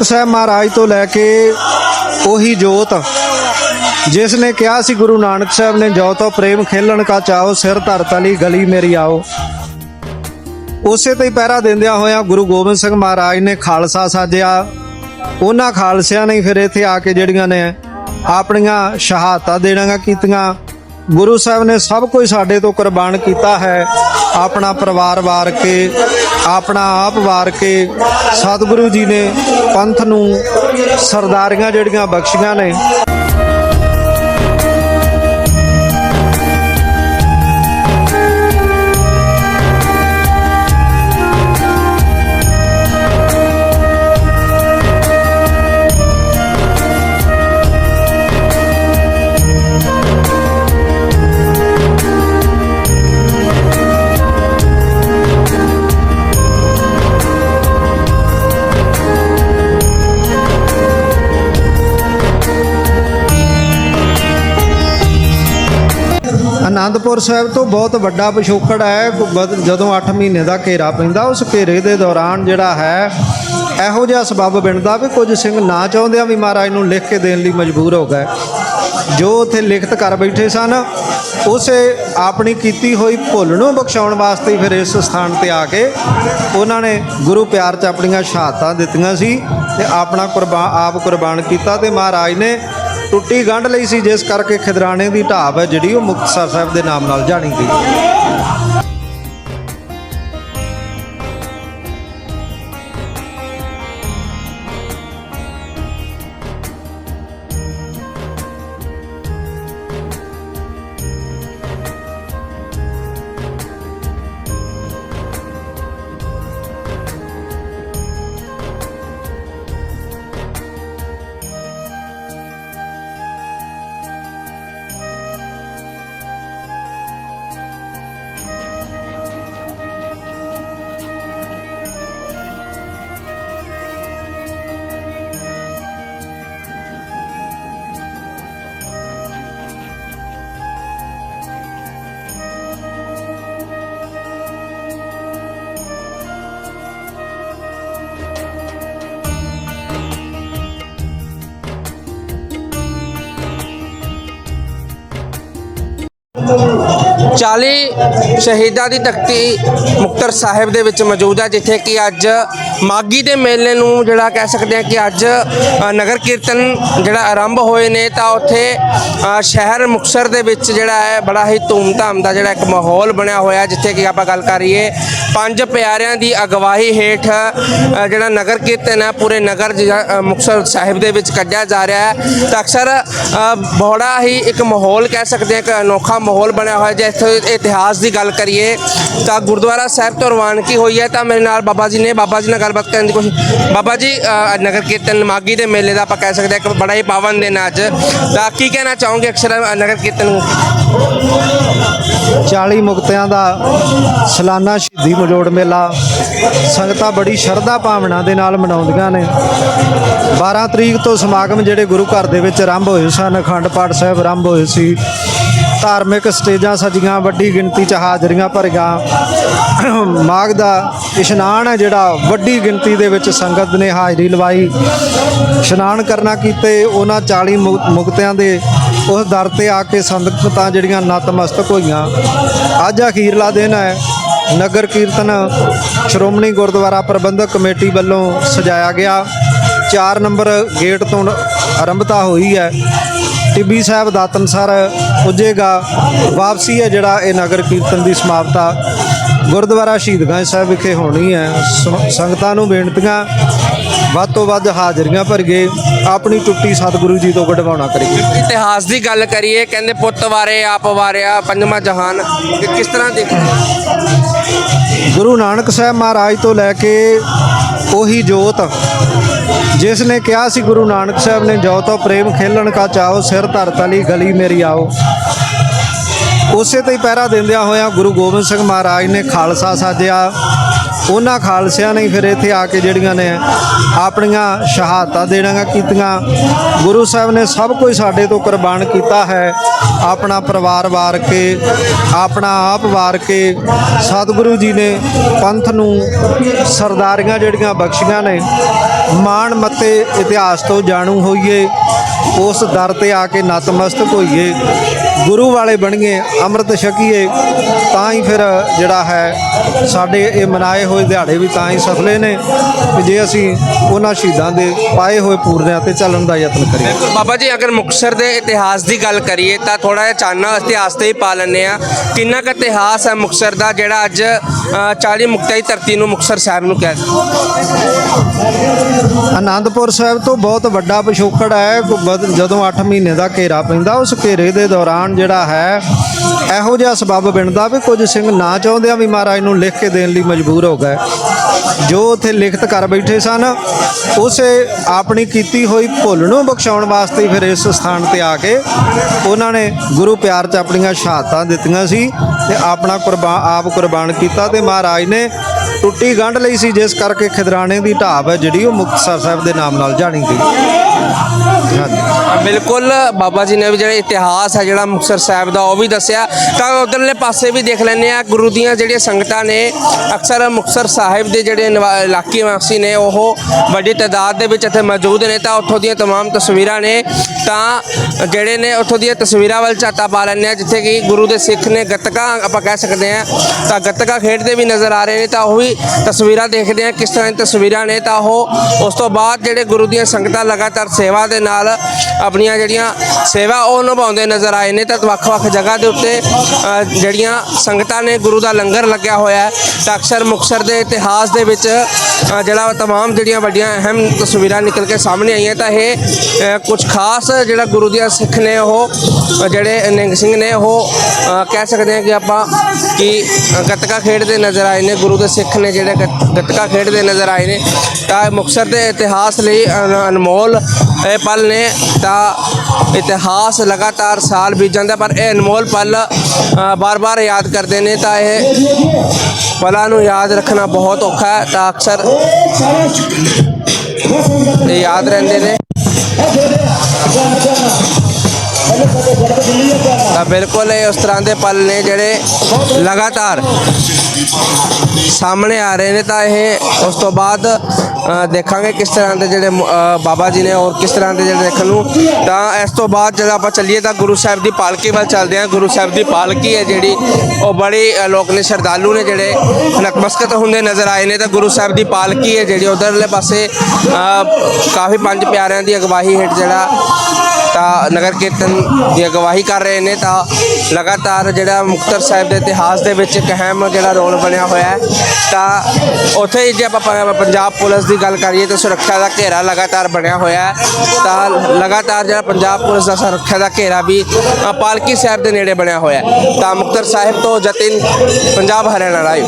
ਨਾਨਕ ਸਾਹਿਬ ਮਹਾਰਾਜ ਤੋਂ ਲੈ ਕੇ ਉਹੀ ਜੋਤ ਜਿਸ ਨੇ ਕਿਹਾ ਸੀ ਗੁਰੂ ਨਾਨਕ ਸਾਹਿਬ ਨੇ ਜੋ ਤੋ ਪ੍ਰੇਮ ਖੇਲਣ ਕਾ ਚਾਓ ਸਿਰ ਧਰ ਤਲੀ ਗਲੀ ਮੇਰੀ ਆਓ। ਉਸੇ ਤੇ ਹੀ ਪਹਿਰਾ ਦਿੰਦਿਆਂ ਹੋਇਆ ਗੁਰੂ ਗੋਬਿੰਦ ਸਿੰਘ ਮਹਾਰਾਜ ਨੇ ਖਾਲਸਾ ਸਾਜਿਆ। ਉਹਨਾਂ ਖਾਲਸਿਆਂ ਨੇ ਫਿਰ ਇੱਥੇ ਆ ਕੇ ਜਿਹੜੀਆਂ ਨੇ ਆਪਣੀਆਂ ਸ਼ਹਾਦਤਾਂ ਦੇਣਾਂ ਕੀਤੀਆਂ। ਗੁਰੂ ਸਾਹਿਬ ਨੇ ਸਭ ਕੁਝ ਸਾਡੇ ਤੋਂ ਕੁਰਬਾਨ ਕੀਤਾ ਹੈ। ਆਪਣਾ ਪਰਿਵਾਰ ਵਾਰ ਕੇ ਆਪਣਾ ਆਪ ਵਾਰ ਕੇ ਸਤਿਗੁਰੂ ਜੀ ਨੇ ਪੰਥ ਨੂੰ ਸਰਦਾਰੀਆਂ ਜਿਹੜੀਆਂ ਬਖਸ਼ੀਆਂ ਨੇ ਆਨੰਦਪੁਰ ਸਾਹਿਬ ਤੋਂ ਬਹੁਤ ਵੱਡਾ ਪਿਛੋਕੜ ਹੈ। ਜਦੋਂ 8 ਮਹੀਨੇ ਦਾ ਘੇਰਾ ਪੈਂਦਾ, ਉਸ ਘੇਰੇ ਦੇ ਦੌਰਾਨ ਜਿਹੜਾ ਹੈ, ਇਹੋ ਜਿਹਾ ਸਬਬ ਬਣਦਾ ਵੀ ਕੁਝ ਸਿੰਘ ਨਾ ਚਾਹੁੰਦਿਆਂ ਵੀ ਮਹਾਰਾਜ ਨੂੰ ਲਿਖ ਕੇ ਦੇਣ ਲਈ ਮਜਬੂਰ ਹੋ ਗਏ। ਜੋ ਉੱਥੇ ਲਿਖਤ ਕਰ ਬੈਠੇ ਸਨ, ਉਸੇ ਆਪਣੀ ਕੀਤੀ ਹੋਈ ਭੁੱਲ ਨੂੰ ਬਖਸ਼ਾਉਣ ਵਾਸਤੇ ਫਿਰ ਇਸ ਸਥਾਨ ਤੇ ਆ ਕੇ ਉਹਨਾਂ ਨੇ ਗੁਰੂ ਪਿਆਰ 'ਚ ਆਪਣੀਆਂ ਸ਼ਹਾਦਤਾਂ ਦਿੱਤੀਆਂ ਸੀ ਤੇ ਆਪਣਾ ਕੁਰਬਾਨ ਆਪ ਕੁਰਬਾਨ ਕੀਤਾ ਤੇ ਮਹਾਰਾਜ ਨੇ ਟੁੱਟੀ ਗੰਢ ਲਈ ਸੀ, ਜਿਸ ਕਰਕੇ ਖਿਦਰਾਣੇ ਦੀ ਢਾਬ ਹੈ ਜਿਹੜੀ ਉਹ ਮੁਕਤਸਰ ਸਾਹਿਬ ਦੇ ਨਾਮ ਨਾਲ ਜਾਣੀ ਗਈ। করতে পারো ਚਾਲੀ ਸ਼ਹੀਦਾਂ ਦੀ ਤਖਤੀ ਮੁਕਤਸਰ ਸਾਹਿਬ ਦੇ ਵਿੱਚ ਮੌਜੂਦ ਹੈ ਜਿੱਥੇ ਕਿ ਅੱਜ ਮਾਗੀ ਦੇ ਮੇਲੇ ਨੂੰ ਜਿਹੜਾ ਕਹਿ ਸਕਦੇ ਹਾਂ ਕਿ ਅੱਜ ਨਗਰ ਕੀਰਤਨ ਜਿਹੜਾ ਆਰੰਭ ਹੋਏ ਨੇ ਤਾਂ ਉੱਥੇ ਸ਼ਹਿਰ ਮੁਕਤਸਰ ਦੇ ਵਿੱਚ ਜਿਹੜਾ ਹੈ ਬੜਾ ਹੀ ਧੂਮਧਾਮ ਦਾ ਜਿਹੜਾ ਇੱਕ ਮਾਹੌਲ ਬਣਿਆ ਹੋਇਆ ਜਿੱਥੇ ਕਿ ਆਪਾਂ ਗੱਲ ਕਰੀਏ ਪੰਜ ਪਿਆਰਿਆਂ ਦੀ ਅਗਵਾਈ ਹੇਠ ਜਿਹੜਾ ਨਗਰ ਕੀਰਤਨ ਹੈ ਪੂਰੇ ਨਗਰ ਜਿਹੜਾ, ਮੁਕਤਸਰ ਸਾਹਿਬ ਦੇ ਵਿੱਚ ਕੱਢਿਆ ਜਾ ਰਿਹਾ ਹੈ। ਤਾਂ ਅਕਸਰ ਅ, ਬੜਾ ਹੀ ਇੱਕ ਮਾਹੌਲ ਕਹਿ ਸਕਦੇ ਹਾਂ ਕਿ ਅਨੋਖਾ ਮਾਹੌਲ ਬਣਿਆ ਹੋਇਆ ਜਿੱਥੇ ਇਤਿਹਾਸ ਦੀ ਗੱਲ ਕਰੀਏ, ਤਾਂ ਗੁਰਦੁਆਰਾ ਸਾਹਿਬ ਤੋਂ ਰਵਾਨਗੀ ਹੋਈ ਹੈ, ਤਾਂ ਮੇਰੇ ਨਾਲ ਬਾਬਾ ਜੀ ਨੇ, ਬਾਬਾ ਜੀ ਨਾਲ ਗੱਲਬਾਤ ਕਰਨ ਦੀ ਕੋਸ਼ਿਸ਼, ਬਾਬਾ ਜੀ ਨਗਰ ਕੀਰਤਨ ਮਾਗੀ ਦੇ ਮੇਲੇ ਦਾ ਆਪਾਂ ਕਹਿ ਸਕਦੇ ਹਾਂ ਕਿ ਬੜਾ ਹੀ ਪਾਵਨ ਦਿਨ ਹੈ ਅੱਜ। ਤਾਂ ਕੀ ਕਹਿਣਾ ਚਾਹੋਗੇ ਅਕਸਰ ਨਗਰ ਕੀਰਤਨ ਨੂੰ? 40 ਮੁਕਤਿਆਂ ਦਾ ਸਾਲਾਨਾ ਸ਼ਹੀਦੀ ਮਜੋੜ ਮੇਲਾ, ਸੰਗਤਾਂ ਬੜੀ ਸ਼ਰਧਾ ਭਾਵਨਾ ਦੇ ਨਾਲ ਮਨਾਉਂਦੀਆਂ ਨੇ। 12 ਤਰੀਕ ਤੋਂ ਸਮਾਗਮ ਜਿਹੜੇ ਗੁਰੂ ਘਰ ਦੇ ਵਿੱਚ ਆਰੰਭ ਹੋਏ ਸਨ, ਅਖੰਡ ਪਾਠ ਸਾਹਿਬ ਆਰੰਭ ਹੋਏ ਸੀ। ਧਾਰਮਿਕ ਸਟੇਜਾਂ ਸਜੀਆਂ, ਵੱਡੀ ਗਿਣਤੀ 'ਚ ਹਾਜ਼ਰੀਆਂ ਭਰੀਆਂ। ਮਾਘ ਦਾ ਇਸ਼ਨਾਨ ਹੈ ਜਿਹੜਾ ਵੱਡੀ ਗਿਣਤੀ ਦੇ ਵਿੱਚ ਸੰਗਤ ਨੇ ਹਾਜ਼ਰੀ ਲਵਾਈ। ਇਸ਼ਨਾਨ ਕਰਨਾ ਕੀਤੇ, ਉਹਨਾਂ 40 ਮੁਕ- ਮੁਕਤਿਆਂ ਦੇ ਉਸ ਦਰ ਤੇ ਆ ਕੇ ਸੰਗਤਾਂ ਜਿਹੜੀਆਂ ਨਤਮਸਤਕ ਹੋਈਆਂ। ਅੱਜ ਅਖੀਰਲਾ ਦਿਨ ਹੈ। ਨਗਰ ਕੀਰਤਨ ਸ਼੍ਰੋਮਣੀ ਗੁਰਦੁਆਰਾ ਪ੍ਰਬੰਧਕ ਕਮੇਟੀ ਵੱਲੋਂ ਸਜਾਇਆ ਗਿਆ। 4 ਨੰਬਰ ਗੇਟ ਤੋਂ ਆਰੰਭਤਾ ਹੋਈ ਹੈ। ਟਿੱਬੀ ਸਾਹਿਬ ਦਾਤਨਸਰ ਪੁੱਜੇਗਾ। ਵਾਪਸੀ ਹੈ ਜਿਹੜਾ ਇਹ ਨਗਰ ਕੀਰਤਨ ਦੀ ਸਮਾਪਤਾ। ਗੁਰਦੁਆਰਾ ਸ਼ਹੀਦਗੰਜ ਸਾਹਿਬ ਵਿਖੇ ਹੋਣੀ ਹੈ। ਸੰਗਤਾਂ ਨੂੰ ਬੇਨਤੀਆਂ ਵੱਧ ਤੋਂ ਵੱਧ ਹਾਜ਼ਰੀਆਂ ਭਰ ਗਏ ਆਪਣੀ ਟੁੱਟੀ ਸਤਿਗੁਰੂ ਜੀ ਤੋਂ ਕਢਵਾਉਣਾ ਕਰੀਏ। ਇਤਿਹਾਸ ਦੀ ਗੱਲ ਕਰੀਏ ਕਹਿੰਦੇ ਪੁੱਤ ਵਾਰੇ ਆਪ ਵਾਰਿਆ ਪੰਜਵਾਂ ਜਹਾਨ। ਕਿ ਕਿਸ ਤਰ੍ਹਾਂ ਹੋ? ਗੁਰੂ ਨਾਨਕ ਸਾਹਿਬ ਮਹਾਰਾਜ ਤੋਂ ਲੈ ਕੇ ਉਹੀ ਜੋਤ ਜਿਸ ਨੇ ਕਿਹਾ ਸੀ ਗੁਰੂ ਨਾਨਕ ਸਾਹਿਬ ਨੇ ਜੋ ਤੋ ਪ੍ਰੇਮ ਖੇਲਣ ਕਾ ਚਾਓ ਸਿਰ ਧਰਤ ਤਲੀ ਗਲੀ ਮੇਰੀ ਆਓ। ਉਸੇ ਤੇ ਹੀ ਪਹਿਰਾ ਦਿੰਦਿਆਂ ਹੋਇਆ ਗੁਰੂ ਗੋਬਿੰਦ ਸਿੰਘ ਮਹਾਰਾਜ ਨੇ ਖਾਲਸਾ ਸਾਜਿਆ। ਉਹਨਾਂ ਖਾਲਸਿਆਂ ਨੇ ਫਿਰ ਇੱਥੇ ਆ ਕੇ ਜਿਹੜੀਆਂ ਨੇ ਆਪਣੀਆਂ ਸ਼ਹਾਦਤਾਂ ਦੇਣਾਂ ਕੀਤੀਆਂ। ਗੁਰੂ ਸਾਹਿਬ ਨੇ ਸਭ ਕੁਝ ਸਾਡੇ ਤੋਂ ਕੁਰਬਾਨ ਕੀਤਾ ਹੈ। ਆਪਣਾ ਪਰਿਵਾਰ ਵਾਰ ਕੇ, ਆਪਣਾ ਆਪ ਵਾਰ ਕੇ ਸਤਿਗੁਰੂ ਜੀ ਨੇ ਪੰਥ ਨੂੰ ਸਰਦਾਰੀਆਂ ਜਿਹੜੀਆਂ ਬਖਸ਼ੀਆਂ ਨੇ, ਮਾਣ ਮੱਤੇ ਇਤਿਹਾਸ ਤੋਂ ਜਾਣੂ ਹੋਈਏ, ਉਸ ਦਰ ਤੇ ਆ ਕੇ ਨਤਮਸਤਕ ਹੋਈਏ। ਗੁਰੂ ਵਾਲੇ ਬਣੀਏ ਅੰਮ੍ਰਿਤ ਛਕੀਏ ਤਾਂ ਹੀ ਫਿਰ ਜਿਹੜਾ ਹੈ ਸਾਡੇ ਇਹ ਮਨਾਏ ਹੋਏ ਦਿਹਾੜੇ ਵੀ ਤਾਂ ਹੀ ਸਫਲੇ ਨੇ। ਕਿ ਜੇ ਅਸੀਂ ਉਹਨਾਂ ਸ਼ਹੀਦਾਂ ਦੇ ਪਾਏ ਹੋਏ ਪੂਰਨਿਆਂ ਤੇ ਚੱਲਣ ਦਾ ਯਤਨ ਕਰੀਏ। ਬਾਬਾ ਜੀ ਅਗਰ ਮੁਕਤਸਰ ਦੇ ਇਤਿਹਾਸ ਦੀ ਗੱਲ ਕਰੀਏ ਤਾਂ ਥੋੜਾ ਜਿਹਾ ਚਾਨਣਾ ਇਤਿਹਾਸ ਤੇ ਹੀ ਪਾ ਲੈਂਦੇ ਆ ਕਿੰਨਾ ਕੁ ਇਤਿਹਾਸ ਹੈ ਮੁਕਤਸਰ ਦਾ ਜਿਹੜਾ ਅੱਜ ਅ, 40 ਮੁਕਤਾਂ ਦੀ ਧਰਤੀ ਨੂੰ ਮੁਕਤਸਰ ਸਾਹਿਬ ਨੂੰ ਕਹਿ ਆਨੰਦਪੁਰ ਸਾਹਿਬ ਤੋਂ ਬਹੁਤ ਵੱਡਾ ਪਿਛੋਕੜ ਹੈ। ਜਦੋਂ 8 ਮਹੀਨੇ ਦਾ ਘੇਰਾ ਪੈਂਦਾ ਉਸ ਘੇਰੇ ਦੇ ਦੌਰਾਨ ਜਿਹੜਾ ਹੈ, ਇਹੋ ਜਿਹਾ ਸਬਬ ਬਣਦਾ ਵੀ ਕੁਝ ਸਿੰਘ ਨਾ ਚਾਹੁੰਦਿਆਂ ਵੀ ਮਹਾਰਾਜ ਨੂੰ ਲਿਖ ਕੇ ਦੇਣ ਲਈ ਮਜਬੂਰ ਹੋ ਗਏ। ਜੋ ਉਥੇ ਲਿਖਤ ਕਰ ਬੈਠੇ ਸਨ, ਉਸੇ ਆਪਣੀ ਕੀਤੀ ਹੋਈ ਭੁੱਲ ਨੂੰ ਬਖਸ਼ਾਉਣ ਵਾਸਤੇ ਫਿਰ ਇਸ ਸਥਾਨ ਤੇ ਆ ਕੇ ਉਹਨਾਂ ਨੇ ਗੁਰੂ ਪਿਆਰ 'ਚ ਆਪਣੀਆਂ ਸ਼ਹਾਦਤਾਂ ਦਿੱਤੀਆਂ ਸੀ ਤੇ ਆਪਣਾ ਕੁਰਬਾਨ ਆਪ ਕੁਰਬਾਨ ਕੀਤਾ ਤੇ ਮਹਾਰਾਜ ਨੇ ਟੁੱਟੀ ਗੰਢ ਲਈ ਸੀ, ਜਿਸ ਕਰਕੇ ਖਿਦਰਾਣੇ ਦੀ ਢਾਬ ਹੈ ਜਿਹੜੀ ਉਹ ਮੁਕਤਸਰ ਸਾਹਿਬ ਦੇ ਨਾਮ ਨਾਲ ਜਾਣੀ ਗਈ। ਬਿਲਕੁਲ ਬਾਬਾ ਜੀ ਨੇ ਵੀ ਜਿਹੜਾ ਇਤਿਹਾਸ ਹੈ ਜਿਹੜਾ ਮੁਕਤਸਰ ਸਾਹਿਬ ਦਾ ਉਹ ਵੀ ਦੱਸਿਆ ਤਾਂ ਉਧਰਲੇ ਪਾਸੇ ਵੀ ਦੇਖ ਲੈਂਦੇ ਆ ਗੁਰੂ ਦੀਆਂ ਜਿਹੜੀਆਂ ਸੰਗਤਾਂ ਨੇ ਅਕਸਰ ਮੁਕਤਸਰ ਸਾਹਿਬ ਦੇ ਜਿਹੜੇ ਨਿਵਾ- ਇਲਾਕੇ ਵਾਸੀ ਨੇ ਉਹ ਵੱਡੀ ਤਾਦਾਦ ਦੇ ਵਿੱਚ ਇੱਥੇ ਮੌਜੂਦ ਨੇ ਤਾਂ ਉੱਥੋਂ ਦੀਆਂ तमाम ਤਸਵੀਰਾਂ ਨੇ ਤਾਂ ਜਿਹੜੇ ਨੇ ਉੱਥੋਂ ਦੀਆਂ ਤਸਵੀਰਾਂ ਵੱਲ ਝਾਤਾ ਪਾ ਲੈਂਦੇ ਆ ਜਿੱਥੇ ਕਿ ਗੁਰੂ ਦੇ ਸਿੱਖ ਨੇ ਗੱਤਕਾ ਆਪਾਂ ਕਹਿ ਸਕਦੇ ਆ ਤਾਂ ਗੱਤਕਾ ਖੇਡਦੇ ਵੀ ਨਜ਼ਰ ਆ ਰਹੇ ਨੇ ਤਾਂ ਉਹ ਵੀ ਤਸਵੀਰਾਂ ਦੇਖਦੇ ਆ ਕਿਸ ਤਰ੍ਹਾਂ ਦੀ ਤਸਵੀਰਾਂ ਨੇ ਤਾਂ ਉਹ ਉਸ ਤੋਂ ਬਾਅਦ ਜਿਹੜੇ ਗੁਰੂ ਦੀਆਂ ਸੰਗਤਾਂ ਲਗਾਤਾਰ ਸੇਵਾ ਦੇ ਨਾਲ ਆਪਣੀਆਂ ਜਿਹੜੀਆਂ ਸੇਵਾ ਉਹ ਨਿਭਾਉਂਦੇ ਨਜ਼ਰ ਆਏ ਨੇ ਤਾਂ ਵੱਖ-ਵੱਖ ਜਗ੍ਹਾ ਦੇ ਉੱਤੇ ਜਿਹੜੀਆਂ ਸੰਗਤਾਂ ਨੇ ਗੁਰੂ ਦਾ ਲੰਗਰ ਲੱਗਿਆ ਹੋਇਆ ਹੈ। ਤਾਂ ਅਕਸਰ ਮੁਕਤਸਰ ਦੇ ਇਤਿਹਾਸ ਦੇ ਵਿੱਚ ਜਿਹੜਾ ਤਮਾਮ ਜਿਹੜੀਆਂ ਵੱਡੀਆਂ ਅਹਿਮ ਤਸਵੀਰਾਂ ਨਿਕਲ ਕੇ ਸਾਹਮਣੇ ਆਈਆਂ ਤਾਂ ਇਹ ਅ, ਕੁਝ ਖਾਸ ਜਿਹੜਾ ਗੁਰੂ ਦੀਆਂ ਸਿੱਖ ਨੇ ਉਹ ਜਿਹੜੇ ਨਿੰਗ ਸਿੰਘ ਨੇ ਉਹ ਕਹਿ ਸਕਦੇ ਹਾਂ ਕਿ ਆਪਾਂ ਕਿ ਗੱਤਕਾ ਖੇਡਦੇ ਨਜ਼ਰ ਆਏ ਨੇ ਗੁਰੂ ਦੇ ਸਿੱਖ ਨੇ ਜਿਹੜੇ ਗੱਤ- ਗੱਤਕਾ ਖੇਡਦੇ ਨਜ਼ਰ ਆਏ ਨੇ। ਤਾਂ ਮੁਕਤਸਰ ਦੇ ਇਤਿਹਾਸ ਲਈ ਅਨ- ਅਨਮੋਲ ਇਹ ਪਲ ਨੇ ਤਾਂ ਇਤਿਹਾਸ ਲਗਾਤਾਰ ਸਾਲ ਬੀਤ ਜਾਂਦਾ, ਪਰ ਇਹ ਅਨਮੋਲ ਪਲ ਬਾਰ-ਬਾਰ ਯਾਦ ਕਰਦੇ ਨੇ ਤਾਂ ਇਹ ਪਲਾਂ ਨੂੰ ਯਾਦ ਰੱਖਣਾ ਬਹੁਤ ਔਖਾ ਹੈ, ਤਾਂ ਅਕਸਰ ਇਹ ਯਾਦ ਰਹਿੰਦੇ ਨੇ। ਤਾਂ ਬਿਲਕੁਲ ਇਹ ਉਸ ਤਰ੍ਹਾਂ ਦੇ ਪਲ ਨੇ ਜਿਹੜੇ ਲਗਾਤਾਰ ਸਾਹਮਣੇ ਆ ਰਹੇ ਨੇ, ਤਾਂ ਇਹ ਉਸ ਤੋਂ ਬਾਅਦ ਦੇਖਾਂਗੇ ਕਿਸ ਤਰ੍ਹਾਂ ਦੇ ਜਿਹੜੇ ਬਾਬਾ ਜੀ ਨੇ ਔਰ ਕਿਸ ਤਰ੍ਹਾਂ ਦੇ ਜਿਹੜੇ ਦੇਖਣ ਨੂੰ। ਤਾਂ ਇਸ ਤੋਂ ਬਾਅਦ ਜਦੋਂ ਆਪਾਂ ਚੱਲੀਏ ਤਾਂ ਗੁਰੂ ਸਾਹਿਬ ਦੀ ਪਾਲਕੀ ਵੱਲ ਚੱਲਦੇ ਹਾਂ। ਗੁਰੂ ਸਾਹਿਬ ਦੀ ਪਾਲਕੀ ਹੈ ਜਿਹੜੀ, ਉਹ ਬੜੀ ਲੋਕ ਨੇ ਸ਼ਰਧਾਲੂ ਨੇ ਜਿਹੜੇ ਨਕਮਸਕਤ ਹੁੰਦੇ ਨਜ਼ਰ ਆਏ ਨੇ। ਤਾਂ ਗੁਰੂ ਸਾਹਿਬ ਦੀ ਪਾਲਕੀ ਹੈ ਜਿਹੜੀ ਉਧਰਲੇ ਪਾਸੇ ਕਾਫੀ ਪੰਜ ਪਿਆਰਿਆਂ ਦੀ ਅਗਵਾਹੀ ਹੇਠ ਜਿਹੜਾ ਤਾਂ ਨਗਰ ਕੀਰਤਨ ਦੀ ਅਗਵਾਈ ਕਰ ਰਹੇ ਨੇ ਤਾਂ ਲਗਾਤਾਰ ਜਿਹੜਾ ਮੁਕਤਸਰ ਸਾਹਿਬ ਦੇ ਇਤਿਹਾਸ ਦੇ ਵਿੱਚ ਇੱਕ ਅਹਿਮ ਜਿਹੜਾ ਰੋਲ ਬਣਿਆ ਹੋਇਆ ਹੈ। ਤਾਂ ਉੱਥੇ ਹੀ ਜੇ ਆਪਾਂ ਪੰਜਾਬ ਪੁਲਿਸ ਦੀ ਗੱਲ ਕਰੀਏ ਤਾਂ ਸੁਰੱਖਿਆ ਦਾ ਘੇਰਾ ਲਗਾਤਾਰ ਬਣਿਆ ਹੋਇਆ ਹੈ। ਤਾਂ ਲਗਾਤਾਰ ਜਿਹੜਾ ਪੰਜਾਬ ਪੁਲਿਸ ਦਾ ਸੁਰੱਖਿਆ ਦਾ ਘੇਰਾ ਵੀ ਪਾਲਕੀ ਸਾਹਿਬ ਦੇ ਨੇੜੇ ਬਣਿਆ ਹੋਇਆ ਹੈ। ਤਾਂ ਮੁਕਤਸਰ ਸਾਹਿਬ ਤੋਂ ਜਤਿਨ, ਪੰਜਾਬ ਹਰਿਆਣਾ ਰਾਈਵ